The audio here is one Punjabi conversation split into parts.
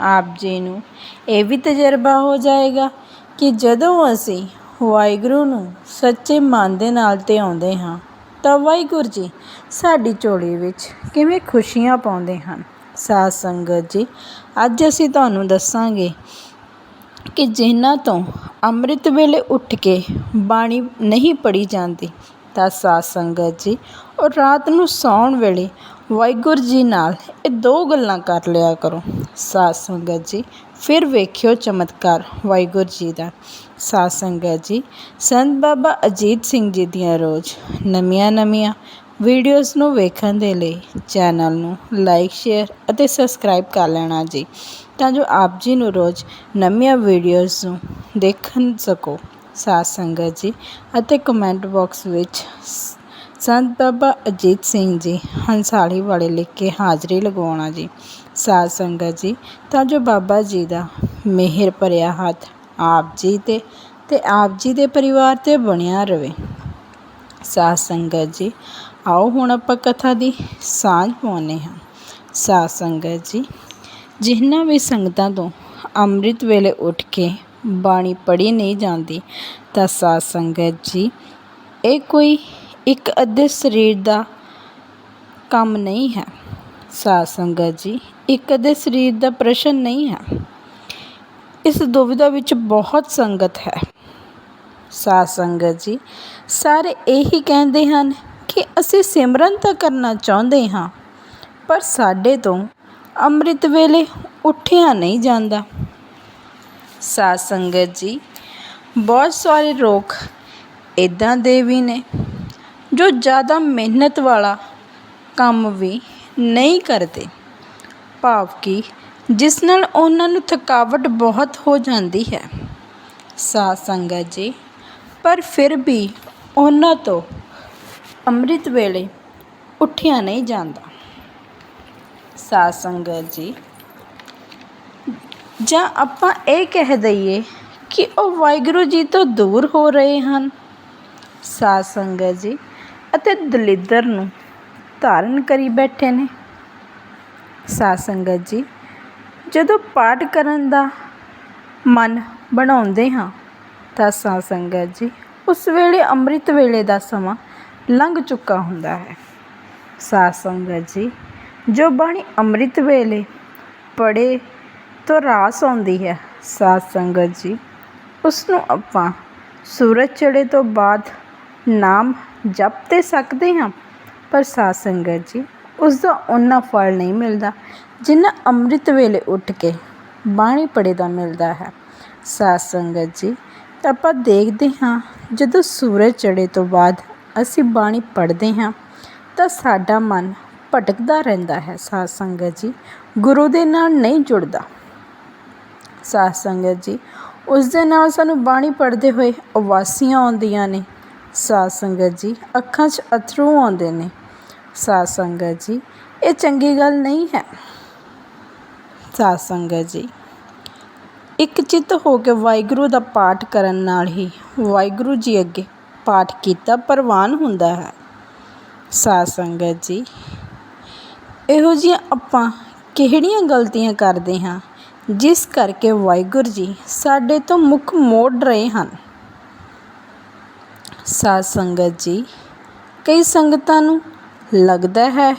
ਆਪ ਜੀ ਨੂੰ ਇਹ ਵੀ ਤਜਰਬਾ ਹੋ ਜਾਏਗਾ ਕਿ ਜਦੋਂ ਅਸੀਂ ਵਾਹਿਗੁਰੂ ਨੂੰ ਸੱਚੇ ਮਨ ਦੇ ਨਾਲ ਤੇ ਆਉਂਦੇ ਹਾਂ, ਤਾਂ ਵਾਹਿਗੁਰੂ ਜੀ ਸਾਡੀ ਝੋਲੀ ਵਿੱਚ ਕਿਵੇਂ ਖੁਸ਼ੀਆਂ ਪਾਉਂਦੇ ਹਨ। ਸਾਧ ਸੰਗਤ ਜੀ, ਅੱਜ ਅਸੀਂ ਤੁਹਾਨੂੰ ਦੱਸਾਂਗੇ ਕਿ ਜਿਨ੍ਹਾਂ ਤੋਂ ਅੰਮ੍ਰਿਤ ਵੇਲੇ ਉੱਠ ਕੇ ਬਾਣੀ ਨਹੀਂ ਪੜੀ ਜਾਂਦੀ ਤਾਂ ਸਾਧ ਸੰਗਤ ਜੀ। ਔਰ ਰਾਤ ਨੂੰ ਸੌਣ ਵੇਲੇ ਵਾਹਿਗੁਰੂ ਜੀ ਨਾਲ ਇਹ ਦੋ ਗੱਲਾਂ ਕਰ ਲਿਆ ਕਰੋ। ਸਾਧ ਸੰਗਤ ਜੀ, ਫਿਰ ਵੇਖਿਓ ਚਮਤਕਾਰ ਵਾਹਿਗੁਰੂ ਜੀ ਦਾ। ਸਾਧ ਸੰਗਤ ਜੀ, ਸੰਤ ਬਾਬਾ ਅਜੀਤ ਸਿੰਘ ਜੀ ਦੀਆਂ ਰੋਜ਼ ਨਵੀਆਂ ਨਵੀਆਂ ਵੀਡੀਓਜ਼ ਨੂੰ ਵੇਖਣ ਦੇ ਲਈ ਚੈਨਲ ਨੂੰ ਲਾਈਕ, ਸ਼ੇਅਰ ਅਤੇ ਸਬਸਕ੍ਰਾਈਬ ਕਰ ਲੈਣਾ ਜੀ, ਤਾਂ ਜੋ ਆਪ ਜੀ ਨੂੰ ਰੋਜ਼ ਨਵੀਆਂ ਵੀਡੀਓਜ਼ ਨੂੰ ਦੇਖਣ ਸਕੋ। ਸਾਧ ਸੰਗਤ ਜੀ ਅਤੇ ਕਮੈਂਟ ਬਾਕਸ ਵਿੱਚ ਸੰਤ ਬਾਬਾ ਅਜੀਤ ਸਿੰਘ ਜੀ ਹੰਸਾਲੀ ਵਾਲੇ ਲਿਖ ਕੇ ਹਾਜ਼ਰੀ ਲਗਵਾਉਣਾ ਜੀ। ਸਾਧ ਸੰਗਤ ਜੀ, ਤਾਂ ਜੋ ਬਾਬਾ ਜੀ ਦਾ ਮਿਹਰ ਭਰਿਆ ਹੱਥ ਆਪ ਜੀ ਤੇ ਤੇ ਆਪ ਜੀ ਦੇ ਪਰਿਵਾਰ ਤੇ ਬਣਿਆ ਰਵੇ। ਸਾਧ ਸੰਗਤ ਜੀ, ਆਓ ਹੁਣ ਆਪਾਂ ਕਥਾ ਦੀ ਸਾਂਝ ਪਾਉਂਦੇ ਹਾਂ। ਸਾਧ ਸੰਗਤ ਜੀ ਜਿਨ੍ਹਾਂ ਵੀ ਸੰਗਤਾਂ ਤੋਂ ਅੰਮ੍ਰਿਤ ਵੇਲੇ ਉੱਠ ਕੇ ਬਾਣੀ ਪੜ੍ਹੀ ਨਹੀਂ ਜਾਂਦੀ, ਤਾਂ ਸਾਧ ਸੰਗਤ ਜੀ, ਇਹ ਕੋਈ ਇੱਕ ਅੱਧੇ ਸਰੀਰ ਦਾ ਕੰਮ ਨਹੀਂ ਹੈ। ਸਾਧ ਸੰਗਤ ਜੀ, ਇੱਕ ਅੱਧੇ ਸਰੀਰ ਦਾ ਪ੍ਰਸ਼ਨ ਨਹੀਂ ਹੈ। ਇਸ ਦੁਵਿਧਾ ਵਿੱਚ ਬਹੁਤ ਸੰਗਤ ਹੈ। ਸਾਧ ਸੰਗਤ ਜੀ, ਸਾਰੇ ਇਹੀ ਕਹਿੰਦੇ ਹਨ ਕਿ ਅਸੀਂ ਸਿਮਰਨ ਤਾਂ ਕਰਨਾ ਚਾਹੁੰਦੇ ਹਾਂ, ਪਰ ਸਾਡੇ ਤੋਂ ਅੰਮ੍ਰਿਤ ਵੇਲੇ ਉੱਠਿਆ ਨਹੀਂ ਜਾਂਦਾ। ਸਾਧ ਸੰਗਤ ਜੀ, ਬਹੁਤ ਸਾਰੇ ਲੋਕ ਇਦਾਂ ਦੇ ਵੀ ਨੇ ਜੋ ਜ਼ਿਆਦਾ ਮਿਹਨਤ ਵਾਲਾ ਕੰਮ ਵੀ ਨਹੀਂ ਕਰਦੇ। ਭਾਵ ਕਿ ਜਿਸ ਨਾਲ ਉਹਨਾਂ ਨੂੰ ਥਕਾਵਟ ਬਹੁਤ ਹੋ ਜਾਂਦੀ ਹੈ। ਸਾਧ ਸੰਗਤ ਜੀ, ਪਰ ਫਿਰ ਵੀ ਉਹਨਾਂ ਤੋਂ ਅੰਮ੍ਰਿਤ ਵੇਲੇ ਉੱਠਿਆ ਨਹੀਂ ਜਾਂਦਾ। ਸਾਧ ਸੰਗਤ ਜੀ ਜਾਂ ਆਪਾਂ ਇਹ ਕਹਿ ਦਈਏ ਕਿ ਉਹ ਵਾਹਿਗੁਰੂ ਜੀ ਤੋਂ ਦੂਰ ਹੋ ਰਹੇ ਹਨ। ਸਾਧ ਸੰਗਤ ਜੀ ਅਤੇ ਦਲਿੱਦਰ ਨੂੰ ਧਾਰਨ ਕਰੀ ਬੈਠੇ ਨੇ। ਸਾਧ ਸੰਗਤ ਜੀ, ਜਦੋਂ ਪਾਠ ਕਰਨ ਦਾ ਮਨ ਬਣਾਉਂਦੇ ਹਾਂ, ਤਾਂ ਸਾਧ ਸੰਗਤ ਜੀ ਉਸ ਵੇਲੇ, ਅੰਮ੍ਰਿਤ ਵੇਲੇ ਦਾ ਸਮਾਂ ਲੰਘ ਚੁੱਕਾ ਹੁੰਦਾ ਹੈ। ਸਾਧ ਸੰਗਤ ਜੀ, ਜੋ ਬਾਣੀ ਅੰਮ੍ਰਿਤ ਵੇਲੇ ਪੜੇ ਤੋਂ ਰਾਸ ਆਉਂਦੀ ਹੈ, ਸਾਧ ਸੰਗਤ ਜੀ। ਉਸ ਨੂੰ ਆਪਾਂ ਸੂਰਜ ਚੜੇ ਤੋਂ ਬਾਅਦ ਨਾਮ ਜਪ ਤੇ ਸਕਦੇ ਹਾਂ, ਪਰ ਸਾਧ ਸੰਗਤ ਜੀ ਉਸ ਦਾ ਉਹਨਾਂ ਫਲ ਨਹੀਂ ਮਿਲਦਾ ਜਿੰਨਾ ਅੰਮ੍ਰਿਤ ਵੇਲੇ ਉੱਠ ਕੇ ਬਾਣੀ ਪੜੇ ਦਾ ਮਿਲਦਾ ਹੈ। ਸਾਧ ਸੰਗਤ ਜੀ, ਤਾਂ ਆਪਾਂ ਦੇਖਦੇ ਹਾਂ, ਜਦੋਂ ਸੂਰਜ ਚੜੇ ਤੋਂ ਬਾਅਦ ਅਸੀਂ ਬਾਣੀ ਪੜ੍ਹਦੇ ਹਾਂ, ਤਾਂ ਸਾਡਾ ਮਨ ਭਟਕਦਾ ਰਹਿੰਦਾ ਹੈ। ਸਾਧ ਸੰਗਤ ਜੀ, ਗੁਰੂ ਦੇ ਨਾਲ ਨਹੀਂ ਜੁੜਦਾ। ਸਾਧ ਸੰਗਤ ਜੀ। ਉਸ ਦੇ ਨਾਲ ਸਾਨੂੰ ਬਾਣੀ ਪੜ੍ਹਦੇ ਹੋਏ ਉਵਾਸੀਆਂ ਆਉਂਦੀਆਂ ਨੇ। ਸਾਧ ਸੰਗਤ ਜੀ, ਅੱਖਾਂ 'ਚ ਅਥਰੂ ਆਉਂਦੇ ਨੇ। ਸਾਧ ਸੰਗਤ ਜੀ, ਇਹ ਚੰਗੀ ਗੱਲ ਨਹੀਂ ਹੈ। ਸਾਧ ਸੰਗਤ ਜੀ, ਇੱਕ ਚਿੱਤ ਹੋ ਕੇ ਵਾਹਿਗੁਰੂ ਦਾ ਪਾਠ ਕਰਨ ਨਾਲ ਹੀ ਵਾਹਿਗੁਰੂ ਜੀ ਅੱਗੇ ਪਾਠ ਕੀਤਾ ਪ੍ਰਵਾਨ ਹੁੰਦਾ ਹੈ। ਸਾਧ ਸੰਗਤ ਜੀ, ਇਹੋ ਜਿਹੀਆਂ ਆਪਾਂ ਕਿਹੜੀਆਂ ਗਲਤੀਆਂ ਕਰਦੇ ਹਾਂ? ਜਿਸ ਕਰਕੇ ਵਾਹਿਗੁਰੂ ਜੀ ਸਾਡੇ ਤੋਂ ਮੁੱਖ ਮੋੜ ਰਹੇ ਹਨ। ਸਾਧ ਸੰਗਤ ਜੀ, ਕਈ ਸੰਗਤਾਂ ਨੂੰ ਲੱਗਦਾ ਹੈ,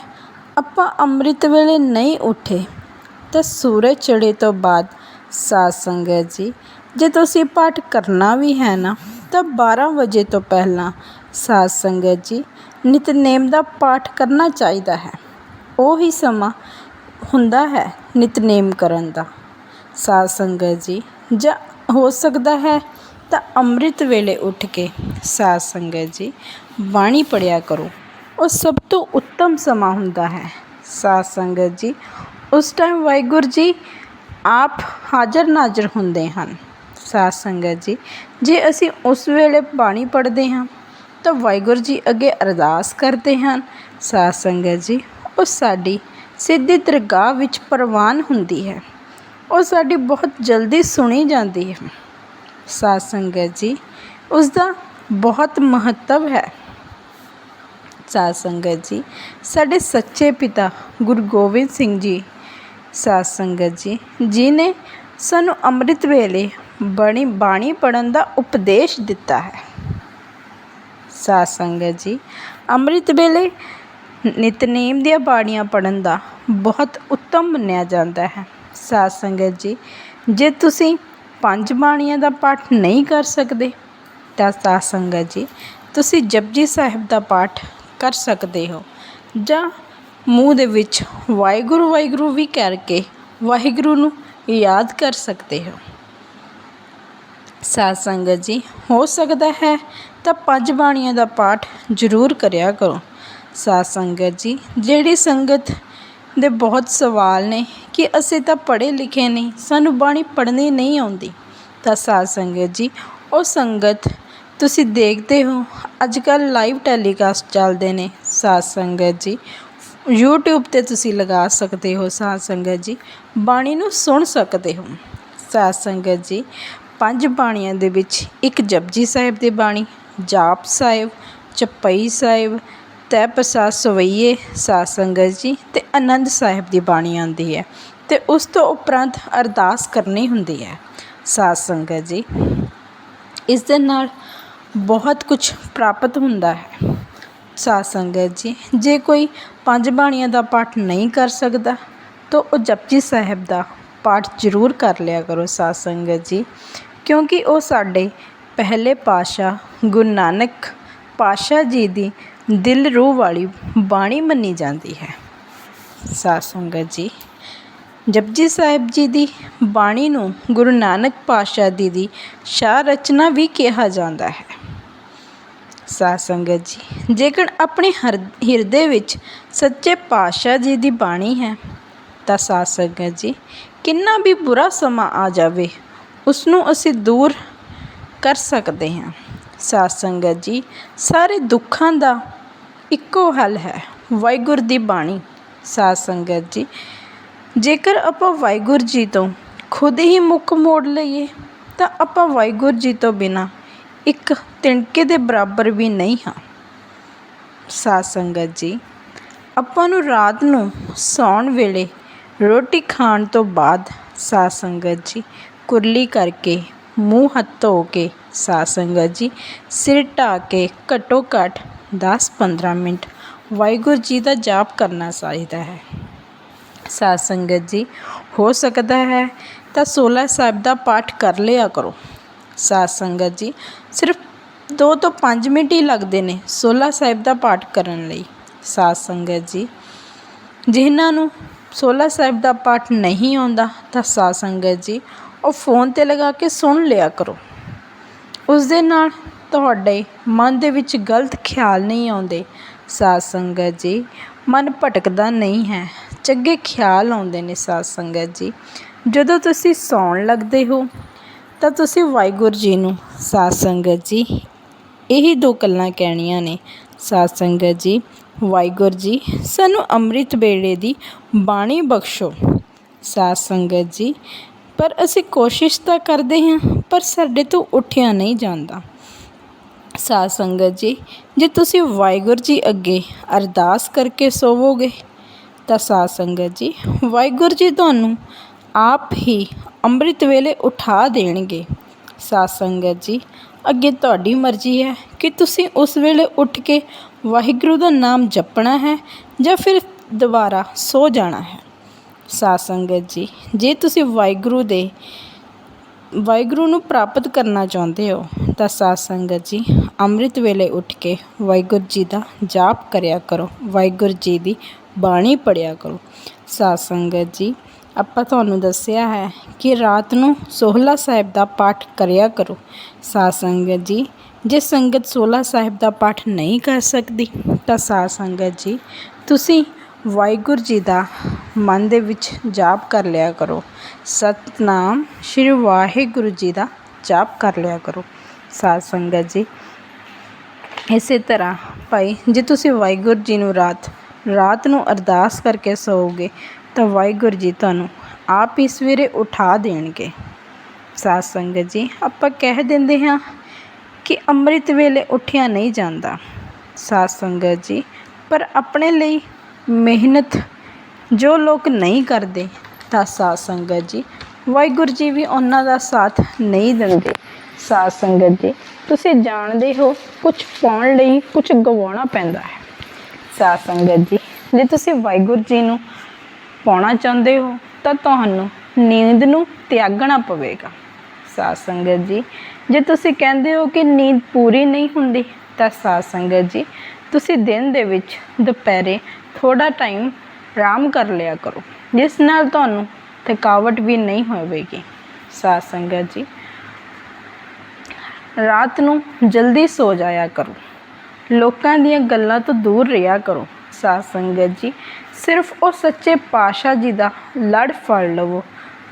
ਆਪਾਂ ਅੰਮ੍ਰਿਤ ਵੇਲੇ ਨਹੀਂ ਉੱਠੇ ਤਾਂ ਸੂਰਜ ਚੜੇ ਤੋਂ ਬਾਅਦ ਸਾਧ ਸੰਗਤ ਜੀ ਜੇ ਤੁਸੀਂ ਪਾਠ ਕਰਨਾ ਵੀ ਹੈ ਨਾ, ਤਾਂ 12 ਵਜੇ ਤੋਂ ਪਹਿਲਾਂ ਸਾਧ ਸੰਗਤ ਜੀ ਨਿਤਨੇਮ ਦਾ ਪਾਠ ਕਰਨਾ ਚਾਹੀਦਾ ਹੈ। ਉਹੀ ਸਮਾਂ ਹੁੰਦਾ ਹੈ ਨਿਤਨੇਮ ਕਰਨ ਦਾ। ਸਾਧ ਸੰਗਤ ਜੀ, ਜਾਂ ਹੋ ਸਕਦਾ ਹੈ ਤਾਂ ਅੰਮ੍ਰਿਤ ਵੇਲੇ ਉੱਠ ਕੇ ਸਾਧ ਸੰਗਤ ਜੀ ਬਾਣੀ ਪੜਿਆ ਕਰੋ। ਉਹ ਸਭ ਤੋਂ ਉੱਤਮ ਸਮਾਂ ਹੁੰਦਾ ਹੈ। ਸਾਧ ਸੰਗਤ ਜੀ, ਉਸ ਟਾਈਮ ਵਾਹਿਗੁਰੂ ਜੀ ਆਪ ਹਾਜ਼ਰ ਨਾਜ਼ਰ ਹੁੰਦੇ ਹਨ। ਸਾਧ ਸੰਗਤ ਜੀ, ਜੇ ਅਸੀਂ ਉਸ ਵੇਲੇ ਬਾਣੀ ਪੜ੍ਹਦੇ ਹਾਂ, ਤਾਂ ਵਾਹਿਗੁਰੂ ਜੀ ਅੱਗੇ ਅਰਦਾਸ ਕਰਦੇ ਹਨ। ਸਾਧ ਸੰਗਤ ਜੀ, ਉਹ ਸਾਡੀ ਸਿੱਧੀ ਦਰਗਾਹ ਵਿੱਚ ਪ੍ਰਵਾਨ ਹੁੰਦੀ ਹੈ। ਉਹ ਸਾਡੀ ਬਹੁਤ ਜਲਦੀ ਸੁਣੀ ਜਾਂਦੀ ਹੈ। ਸਾਧ ਸੰਗਤ ਜੀ ਉਸ ਦਾ ਬਹੁਤ ਮਹੱਤਵ ਹੈ। ਸਾਧ ਸੰਗਤ ਜੀ, ਸਾਡੇ ਸੱਚੇ ਪਿਤਾ ਗੁਰੂ ਗੋਬਿੰਦ ਸਿੰਘ ਜੀ, ਸਾਧ ਸੰਗਤ ਜੀ ਜੀ ਨੇ ਸਾਨੂੰ ਅੰਮ੍ਰਿਤ ਵੇਲੇ ਬਣੀ, ਬਾਣੀ ਪੜਨ ਦਾ ਉਪਦੇਸ਼ ਦਿੱਤਾ ਹੈ। ਸਾਧ ਸੰਗਤ ਜੀ, ਅੰਮ੍ਰਿਤ ਵੇਲੇ ਨਿਤਨੇਮ ਦੀਆਂ ਬਾਣੀਆਂ ਪੜਨ ਦਾ ਬਹੁਤ ਉੱਤਮ ਮੰਨਿਆ ਜਾਂਦਾ ਹੈ। ਸਾਧ ਸੰਗਤ ਜੀ, ਜੇ ਤੁਸੀਂ ਪੰਜ ਬਾਣੀਆਂ ਦਾ ਪਾਠ ਨਹੀਂ ਕਰ ਸਕਦੇ, ਤਾਂ ਸਾਧ ਸੰਗਤ ਜੀ, ਤੁਸੀਂ ਜਪਜੀ ਸਾਹਿਬ ਦਾ ਪਾਠ ਕਰ ਸਕਦੇ ਹੋ। ਜਾਂ ਮੂੰਹ ਦੇ ਵਿੱਚ ਵਾਹਿਗੁਰੂ ਵਾਹਿਗੁਰੂ ਵੀ ਕਰਕੇ ਵਾਹਿਗੁਰੂ ਨੂੰ ਯਾਦ ਕਰ ਸਕਦੇ ਹੋ। ਸਾਧ ਸੰਗਤ ਜੀ, ਹੋ ਸਕਦਾ ਹੈ ਤਾਂ ਪੰਜ ਬਾਣੀਆਂ ਦਾ ਪਾਠ ਜ਼ਰੂਰ ਕਰਿਆ ਕਰੋ। ਸਾਧ ਸੰਗਤ ਜੀ, ਜਿਹੜੀ ਸੰਗਤ ਦੇ ਬਹੁਤ ਸਵਾਲ ਨੇ ਕਿ ਅਸੀਂ ਤਾਂ ਪੜ੍ਹੇ ਲਿਖੇ ਨਹੀਂ, ਸਾਨੂੰ ਬਾਣੀ ਪੜ੍ਹਨੀ ਨਹੀਂ ਆਉਂਦੀ। ਤਾਂ ਸਾਧ ਸੰਗਤ ਜੀ, ਉਹ ਸੰਗਤ ਤੁਸੀਂ ਦੇਖਦੇ ਹੋ ਅੱਜ ਕੱਲ੍ਹ ਲਾਈਵ ਟੈਲੀਕਾਸਟ ਚੱਲਦੇ ਨੇ ਸਾਧ ਸੰਗਤ ਜੀ। YouTube ਤੇ ਤੁਸੀਂ ਲਗਾ ਸਕਦੇ ਹੋ ਸਾਧ ਸੰਗਤ ਜੀ, ਬਾਣੀ ਨੂੰ ਸੁਣ ਸਕਦੇ ਹੋ। ਸਾਧ ਸੰਗਤ ਜੀ, ਪੰਜ ਬਾਣੀਆਂ ਦੇ ਵਿੱਚ ਇੱਕ ਜਪਜੀ ਸਾਹਿਬ ਦੀ ਬਾਣੀ, ਜਾਪ ਸਾਹਿਬ, ਚਪਈ ਸਾਹਿਬ ਤੈ ਪ੍ਰਸਾਦ ਸਵਈਏ ਸਾਧ ਸੰਗਤ ਜੀ ਅਤੇ ਆਨੰਦ ਸਾਹਿਬ ਦੀ ਬਾਣੀ ਆਉਂਦੀ ਹੈ ਅਤੇ ਉਸ ਤੋਂ ਉਪਰੰਤ ਅਰਦਾਸ ਕਰਨੀ ਹੁੰਦੀ ਹੈ। ਸਾਧ ਸੰਗਤ ਜੀ, ਇਸ ਦੇ ਨਾਲ ਬਹੁਤ ਕੁਝ ਪ੍ਰਾਪਤ ਹੁੰਦਾ ਹੈ। ਸਾਧ ਸੰਗਤ ਜੀ, ਜੇ ਕੋਈ ਪੰਜ ਬਾਣੀਆਂ ਦਾ ਪਾਠ ਨਹੀਂ ਕਰ ਸਕਦਾ, ਤਾਂ ਉਹ ਜਪਜੀ ਸਾਹਿਬ ਦਾ ਪਾਠ ਜ਼ਰੂਰ ਕਰ ਲਿਆ ਕਰੋ ਸਾਧ ਸੰਗਤ ਜੀ, ਕਿਉਂਕਿ ਉਹ ਸਾਡੇ ਪਹਿਲੇ ਪਾਸ਼ਾ ਗੁਰੂ ਨਾਨਕ ਪਾਸ਼ਾ ਜੀ ਦੀ ਦਿਲ ਰੂਹ ਵਾਲੀ ਬਾਣੀ ਮੰਨੀ ਜਾਂਦੀ ਹੈ। ਸਾਧ ਸੰਗਤ ਜੀ, ਜਪਜੀ ਸਾਹਿਬ ਜੀ ਦੀ ਬਾਣੀ ਨੂੰ ਗੁਰੂ ਨਾਨਕ ਪਾਤਸ਼ਾਹ ਜੀ ਦੀ ਸ਼ਾਹ ਰਚਨਾ ਵੀ ਕਿਹਾ ਜਾਂਦਾ ਹੈ। ਸਾਧ ਸੰਗਤ ਜੀ, ਜੇਕਰ ਆਪਣੇ ਹਿਰਦੇ ਵਿੱਚ ਸੱਚੇ ਪਾਤਸ਼ਾਹ ਜੀ ਦੀ ਬਾਣੀ ਹੈ, ਤਾਂ ਸਾਧ ਸੰਗਤ ਜੀ, ਕਿੰਨਾ ਵੀ ਬੁਰਾ ਸਮਾਂ ਆ ਜਾਵੇ ਉਸ ਨੂੰ ਅਸੀਂ ਦੂਰ ਕਰ ਸਕਦੇ ਹਾਂ। ਸਾਧ ਸੰਗਤ ਜੀ, ਸਾਰੇ ਦੁੱਖਾਂ ਦਾ ਇੱਕੋ ਹੱਲ ਹੈ, ਵਾਹਿਗੁਰੂ ਦੀ ਬਾਣੀ, ਸਾਧ ਸੰਗਤ ਜੀ। ਜੇਕਰ ਆਪਾਂ ਵਾਹਿਗੁਰੂ ਜੀ ਤੋਂ ਖੁਦ ਹੀ ਮੁੱਖ ਮੋੜ ਲਈਏ, ਤਾਂ ਆਪਾਂ ਵਾਹਿਗੁਰੂ ਜੀ ਤੋਂ ਬਿਨਾ ਇੱਕ ਤਿਣਕੇ ਦੇ ਬਰਾਬਰ ਵੀ ਨਹੀਂ ਹਾਂ। ਸਾਧ ਸੰਗਤ ਜੀ, ਆਪਾਂ ਨੂੰ ਰਾਤ ਨੂੰ ਸੌਣ ਵੇਲੇ ਰੋਟੀ ਖਾਣ ਤੋਂ ਬਾਅਦ ਸਾਧ ਸੰਗਤ ਜੀ, ਕੁਰਲੀ ਕਰਕੇ ਮੂੰਹ ਹੱਥ ਧੋ ਕੇ ਸਾਧ ਸੰਗਤ ਜੀ, ਸਿਰ ਢਾ ਕੇ ਘੱਟੋ ਘੱਟ 10-15 ਮਿੰਟ ਵਾਹਿਗੁਰੂ ਜੀ ਦਾ ਜਾਪ ਕਰਨਾ ਚਾਹੀਦਾ ਹੈ। ਸਾਧ ਸੰਗਤ ਜੀ, ਹੋ ਸਕਦਾ ਹੈ ਤਾਂ 16 ਸਾਹਿਬ ਦਾ ਪਾਠ ਕਰ ਲਿਆ ਕਰੋ। ਸਾਧ ਸੰਗਤ ਜੀ, ਸਿਰਫ 2 ਤੋਂ 5 ਮਿੰਟ ਹੀ ਲੱਗਦੇ ਨੇ 16 ਸਾਹਿਬ ਦਾ ਪਾਠ ਕਰਨ ਲਈ। ਸਾਧ ਸੰਗਤ ਜੀ, ਜਿਨ੍ਹਾਂ ਨੂੰ 16 ਸਾਹਿਬ ਦਾ ਪਾਠ ਨਹੀਂ ਆਉਂਦਾ ਤਾਂ ਸਾਧ ਸੰਗਤ ਜੀ, ਉਹ ਫੋਨ 'ਤੇ ਲਗਾ ਕੇ ਸੁਣ ਲਿਆ ਕਰੋ। ਉਸ ਦੇ ਨਾਲ ਤੁਹਾਡੇ ਮਨ ਦੇ ਵਿੱਚ ਗਲਤ ਖਿਆਲ ਨਹੀਂ ਆਉਂਦੇ। ਸਾਧ ਸੰਗਤ ਜੀ, ਮਨ ਭਟਕਦਾ ਨਹੀਂ ਹੈ। ਚੰਗੇ ਖਿਆਲ ਆਉਂਦੇ ਨੇ ਸਾਧ ਸੰਗਤ ਜੀ। ਜਦੋਂ ਤੁਸੀਂ ਸੌਣ ਲੱਗਦੇ ਹੋ, ਤਾਂ ਤੁਸੀਂ ਵਾਹਿਗੁਰੂ ਜੀ ਨੂੰ ਸਾਧ ਸੰਗਤ ਜੀ, ਇਹੀ ਦੋ ਗੱਲਾਂ ਕਹਿਣੀਆਂ ਨੇ। ਸਾਧ ਸੰਗਤ ਜੀ, ਵਾਹਿਗੁਰੂ ਜੀ, ਸਾਨੂੰ ਅੰਮ੍ਰਿਤ ਵੇਲੇ ਦੀ ਬਾਣੀ ਬਖਸ਼ੋ। ਸਾਧ ਸੰਗਤ ਜੀ, ਪਰ ਅਸੀਂ ਕੋਸ਼ਿਸ਼ ਤਾਂ ਕਰਦੇ ਹਾਂ, ਪਰ ਸਾਡੇ ਤੋਂ ਉੱਠਿਆ ਨਹੀਂ ਜਾਂਦਾ। ਸਾਧ ਸੰਗਤ ਜੀ, ਜੇ ਤੁਸੀਂ ਵਾਹਿਗੁਰੂ ਜੀ ਅੱਗੇ ਅਰਦਾਸ ਕਰਕੇ ਸੋਵੋਗੇ, ਤਾਂ ਸਾਧ ਸੰਗਤ ਜੀ, ਵਾਹਿਗੁਰੂ ਜੀ ਤੁਹਾਨੂੰ ਆਪ ਹੀ ਅੰਮ੍ਰਿਤ ਵੇਲੇ ਉਠਾ ਦੇਣਗੇ। ਸਾਧ ਸੰਗਤ ਜੀ, ਅੱਗੇ ਤੁਹਾਡੀ ਮਰਜ਼ੀ ਹੈ ਕਿ ਤੁਸੀਂ ਉਸ ਵੇਲੇ ਉੱਠ ਕੇ ਵਾਹਿਗੁਰੂ ਦਾ ਨਾਮ ਜਪਣਾ ਹੈ ਜਾਂ ਫਿਰ ਦੁਬਾਰਾ ਸੋ ਜਾਣਾ ਹੈ। ਸਾਧ ਸੰਗਤ ਜੀ, ਜੇ ਤੁਸੀਂ ਵਾਹਿਗੁਰੂ ਦੇ ਵਾਹਿਗੁਰੂ ਨੂੰ ਪ੍ਰਾਪਤ ਕਰਨਾ ਚਾਹੁੰਦੇ ਹੋ, ਤਾਂ ਸਾਧ ਸੰਗਤ ਜੀ, ਅੰਮ੍ਰਿਤ ਵੇਲੇ ਉੱਠ ਕੇ ਵਾਹਿਗੁਰੂ ਜੀ ਦਾ ਜਾਪ ਕਰਿਆ ਕਰੋ। ਵਾਹਿਗੁਰੂ ਜੀ ਦੀ ਬਾਣੀ ਪੜਿਆ ਕਰੋ। ਸਾਧ ਸੰਗਤ ਜੀ, ਆਪਾਂ ਤੁਹਾਨੂੰ ਦੱਸਿਆ ਹੈ ਕਿ ਰਾਤ ਨੂੰ ਸੋਹਲਾ ਸਾਹਿਬ ਦਾ ਪਾਠ ਕਰਿਆ ਕਰੋ। ਸਾਧ ਸੰਗਤ ਜੀ, ਜੇ ਸੰਗਤ ਸੋਹਲਾ ਸਾਹਿਬ ਦਾ ਪਾਠ ਨਹੀਂ ਕਰ ਸਕਦੀ, ਤਾਂ ਸਾਧ ਸੰਗਤ ਜੀ, ਤੁਸੀਂ ਵਾਹਿਗੁਰੂ ਜੀ ਦਾ ਮਨ ਦੇ ਵਿੱਚ ਜਾਪ ਕਰ ਲਿਆ ਕਰੋ। ਸਤਨਾਮ ਸ਼੍ਰੀ ਵਾਹਿਗੁਰੂ ਜੀ ਦਾ ਜਾਪ ਕਰ ਲਿਆ ਕਰੋ। ਸਾਧ ਸੰਗਤ ਜੀ, ਇਸੇ ਤਰ੍ਹਾਂ ਭਾਈ, ਜੇ ਤੁਸੀਂ ਵਾਹਿਗੁਰੂ ਜੀ ਨੂੰ ਰਾਤ ਰਾਤ ਨੂੰ ਅਰਦਾਸ ਕਰਕੇ ਸੋਓਗੇ ਤਾਂ ਵਾਹਿਗੁਰੂ ਜੀ ਤੁਹਾਨੂੰ ਆਪ ਹੀ ਸਵੇਰੇ ਉਠਾ ਦੇਣਗੇ। ਸਾਧ ਸੰਗਤ ਜੀ, ਆਪਾਂ ਕਹਿ ਦਿੰਦੇ ਹਾਂ ਕਿ ਅੰਮ੍ਰਿਤ ਵੇਲੇ ਉੱਠਿਆ ਨਹੀਂ ਜਾਂਦਾ। ਸਾਧ ਸੰਗਤ ਜੀ, ਪਰ ਆਪਣੇ ਲਈ ਮਿਹਨਤ ਜੋ ਲੋਕ ਨਹੀਂ ਕਰਦੇ, ਤਾਂ ਸਾਧ ਸੰਗਤ ਜੀ, ਵਾਹਿਗੁਰੂ ਜੀ ਵੀ ਉਹਨਾਂ ਦਾ ਸਾਥ ਨਹੀਂ ਦਿੰਦੇ। ਸਾਧ ਸੰਗਤ ਜੀ, ਤੁਸੀਂ ਜਾਣਦੇ ਹੋ ਕੁਝ ਪਾਉਣ ਲਈ ਕੁਝ ਗਵਾਉਣਾ ਪੈਂਦਾ ਹੈ। ਸਾਧ ਸੰਗਤ ਜੀ, ਜੇ ਤੁਸੀਂ ਵਾਹਿਗੁਰੂ ਜੀ ਨੂੰ ਪਾਉਣਾ ਚਾਹੁੰਦੇ ਹੋ, ਤਾਂ ਤੁਹਾਨੂੰ ਨੀਂਦ ਨੂੰ ਤਿਆਗਣਾ ਪਵੇਗਾ। ਸਾਧ ਸੰਗਤ ਜੀ, ਜੇ ਤੁਸੀਂ ਕਹਿੰਦੇ ਹੋ ਕਿ ਨੀਂਦ ਪੂਰੀ ਨਹੀਂ ਹੁੰਦੀ ਤਾਂ ਸਾਧ ਸੰਗਤ ਜੀ। ਤੁਸੀਂ ਦਿਨ ਦੇ ਵਿੱਚ ਦੁਪਹਿਰੇ ਥੋੜਾ ਟਾਈਮ ਆਰਾਮ ਕਰ ਲਿਆ ਕਰੋ। ਜਿਸ ਨਾਲ ਤੁਹਾਨੂੰ ਥਕਾਵਟ ਵੀ ਨਹੀਂ ਹੋਵੇਗੀ। ਸਾਧ ਸੰਗਤ ਜੀ, ਰਾਤ ਨੂੰ ਜਲਦੀ ਸੋ ਜਾਇਆ ਕਰੋ। ਲੋਕਾਂ ਦੀਆਂ ਗੱਲਾਂ ਤੋਂ ਦੂਰ ਰਿਹਾ ਕਰੋ। ਸਾਧ ਸੰਗਤ ਜੀ, ਸਿਰਫ ਉਹ ਸੱਚੇ ਪਾਤਸ਼ਾਹ ਜੀ ਦਾ ਲੜ ਫੜ ਲਵੋ,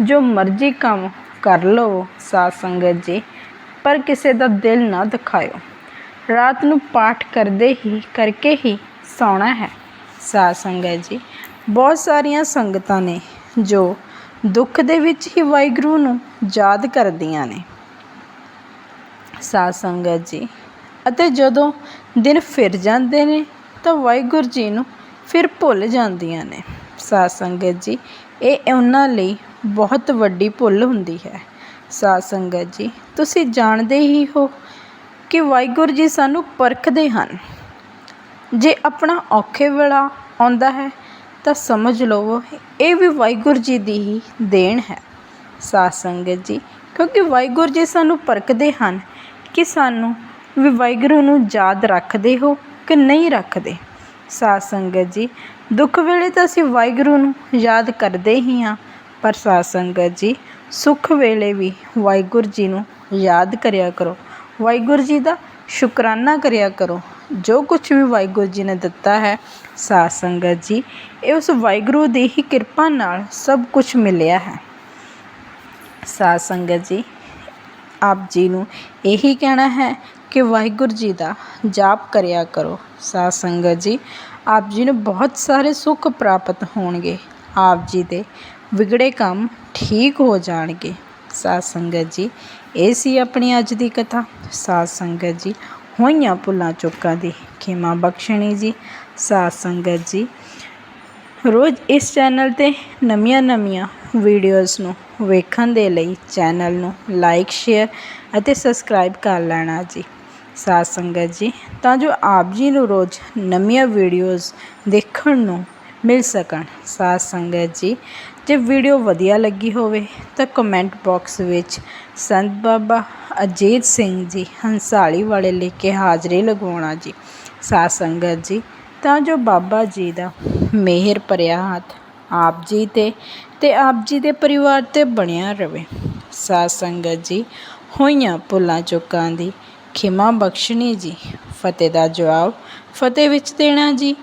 ਜੋ ਮਰਜ਼ੀ ਕੰਮ ਕਰ ਲਵੋ। ਸਾਧ ਸੰਗਤ ਜੀ, ਪਰ ਕਿਸੇ ਦਾ ਦਿਲ ਨਾ ਦਿਖਾਇਓ। ਰਾਤ ਨੂੰ ਪਾਠ ਕਰਦੇ ਹੀ, ਕਰਕੇ ਹੀ ਸੌਣਾ ਹੈ। ਸਾਧ ਸੰਗਤ ਜੀ, ਬਹੁਤ ਸਾਰੀਆਂ ਸੰਗਤਾਂ ਨੇ ਜੋ ਦੁੱਖ ਦੇ ਵਿੱਚ ਹੀ ਵਾਹਿਗੁਰੂ ਨੂੰ ਯਾਦ ਕਰਦੀਆਂ ਨੇ। ਸਾਧ ਸੰਗਤ ਜੀ, ਅਤੇ ਜਦੋਂ ਦਿਨ ਫਿਰ ਜਾਂਦੇ ਨੇ, ਤਾਂ ਵਾਹਿਗੁਰੂ ਜੀ ਨੂੰ ਫਿਰ ਭੁੱਲ ਜਾਂਦੀਆਂ ਨੇ। ਸਾਧ ਸੰਗਤ ਜੀ, ਇਹ ਉਹਨਾਂ ਲਈ ਬਹੁਤ ਵੱਡੀ ਭੁੱਲ ਹੁੰਦੀ ਹੈ। ਸਾਧ ਸੰਗਤ ਜੀ, ਤੁਸੀਂ ਜਾਣਦੇ ਹੀ ਹੋ ਕਿ ਵਾਹਿਗੁਰੂ ਜੀ ਸਾਨੂੰ ਪਰਖਦੇ ਹਨ। ਜੇ ਆਪਣਾ ਔਖੇ ਵੇਲਾ ਆਉਂਦਾ ਹੈ, ਤਾਂ ਸਮਝ ਲਵੋ, ਇਹ ਵੀ ਵਾਹਿਗੁਰੂ ਜੀ ਦੀ ਹੀ ਦੇਣ ਹੈ। ਸਾਧ ਸੰਗਤ ਜੀ, ਕਿਉਂਕਿ ਵਾਹਿਗੁਰੂ ਜੀ ਸਾਨੂੰ ਪਰਖਦੇ ਹਨ ਕਿ ਸਾਨੂੰ ਵੀ ਵਾਹਿਗੁਰੂ ਨੂੰ ਯਾਦ ਰੱਖਦੇ ਹੋ ਕਿ ਨਹੀਂ ਰੱਖਦੇ। ਸਾਧ ਸੰਗਤ ਜੀ, ਦੁੱਖ ਵੇਲੇ ਤਾਂ ਅਸੀਂ ਵਾਹਿਗੁਰੂ ਨੂੰ ਯਾਦ ਕਰਦੇ ਹੀ ਹਾਂ, ਪਰ ਸਾਧ ਸੰਗਤ ਜੀ, ਸੁੱਖ ਵੇਲੇ ਵੀ ਵਾਹਿਗੁਰੂ ਜੀ ਨੂੰ ਯਾਦ ਕਰਿਆ ਕਰੋ। ਵਾਹਿਗੁਰੂ ਜੀ ਦਾ ਸ਼ੁਕਰਾਨਾ ਕਰਿਆ ਕਰੋ। ਜੋ ਕੁਝ ਵੀ ਵਾਹਿਗੁਰੂ ਜੀ ਨੇ ਦਿੱਤਾ ਹੈ, ਸਾਧ ਸੰਗਤ ਜੀ, ਇਹ ਉਸ ਵਾਹਿਗੁਰੂ ਦੀ ਹੀ ਕਿਰਪਾ ਨਾਲ ਸਭ ਕੁਝ ਮਿਲਿਆ ਹੈ। ਸਾਧ ਸੰਗਤ ਜੀ, ਆਪ ਜੀ ਨੂੰ ਇਹੀ ਕਹਿਣਾ ਹੈ ਕਿ ਵਾਹਿਗੁਰੂ ਜੀ ਦਾ ਜਾਪ ਕਰਿਆ ਕਰੋ। ਸਾਧ ਸੰਗਤ ਜੀ, ਆਪ ਜੀ ਨੂੰ ਬਹੁਤ ਸਾਰੇ ਸੁੱਖ ਪ੍ਰਾਪਤ ਹੋਣਗੇ। ਆਪ ਜੀ ਦੇ ਵਿਗੜੇ ਕੰਮ ਠੀਕ ਹੋ ਜਾਣਗੇ। ਸਾਧ ਸੰਗਤ ਜੀ ਇਹ ਸੀ ਆਪਣੀ ਅੱਜ ਦੀ ਕਥਾ। ਸਾਧ ਸੰਗਤ ਜੀ, ਹੋਈਆਂ ਭੁੱਲਾਂ ਚੁੱਕਾਂ ਦੀ ਖਿਮਾ ਬਖਸ਼ਣੀ ਜੀ। ਸਾਧ ਸੰਗਤ ਜੀ, ਰੋਜ਼ ਇਸ ਚੈਨਲ ਤੇ ਨਵੀਆਂ ਨਵੀਆਂ ਵੀਡੀਓਜ਼ ਨੂੰ ਵੇਖਣ ਦੇ ਲਈ ਚੈਨਲ ਨੂੰ ਲਾਈਕ ਸ਼ੇਅਰ ਅਤੇ ਸਬਸਕ੍ਰਾਈਬ ਕਰ ਲੈਣਾ ਜੀ। ਸਾਧ ਸੰਗਤ ਜੀ, ਤਾਂ ਜੋ ਆਪ ਜੀ ਨੂੰ ਰੋਜ਼ ਨਵੀਆਂ ਵੀਡੀਓਜ਼ ਦੇਖਣ ਨੂੰ ਮਿਲ ਸਕਣ। ਸਾਧ ਸੰਗਤ ਜੀ ਜੇ ਵੀਡੀਓ ਵਧੀਆ ਲੱਗੀ ਹੋਵੇ ਤਾਂ ਕਮੈਂਟ ਬਾਕਸ ਵਿੱਚ ਸੰਤ ਬਾਬਾ ਅਜੀਤ ਸਿੰਘ ਜੀ ਹੰਸਾਲੀ ਵਾਲੇ ਲਿਖ ਕੇ ਹਾਜ਼ਰੀ ਲਗਵਾਉਣਾ ਜੀ। ਸਾਧ ਸੰਗਤ ਜੀ, ਤਾਂ ਜੋ ਬਾਬਾ ਜੀ ਦਾ ਮਿਹਰ ਭਰਿਆ ਹੱਥ ਆਪ ਜੀ ਤੇ ਤੇ ਆਪ ਜੀ ਦੇ ਪਰਿਵਾਰ ਤੇ ਬਣਿਆ ਰਵੇ। ਸਾਧ ਸੰਗਤ ਜੀ, ਹੋਈਆਂ ਭੁੱਲਾਂ ਚੁੱਕਾਂ ਦੀ ਖਿਮਾ ਬਖਸ਼ਣੀ ਜੀ। ਫਤਿਹ ਦਾ ਜਵਾਬ ਫਤਿਹ ਵਿੱਚ ਦੇਣਾ ਜੀ।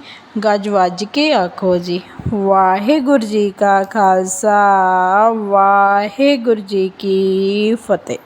ਗੱਜ ਵੱਜ ਕੇ ਆਖੋ ਜੀ। ਵਾਹਿਗੁਰੂ ਜੀ ਕਾ ਖਾਲਸਾ ਵਾਹਿਗੁਰੂ ਜੀ ਕੀ ਫਤਿਹ।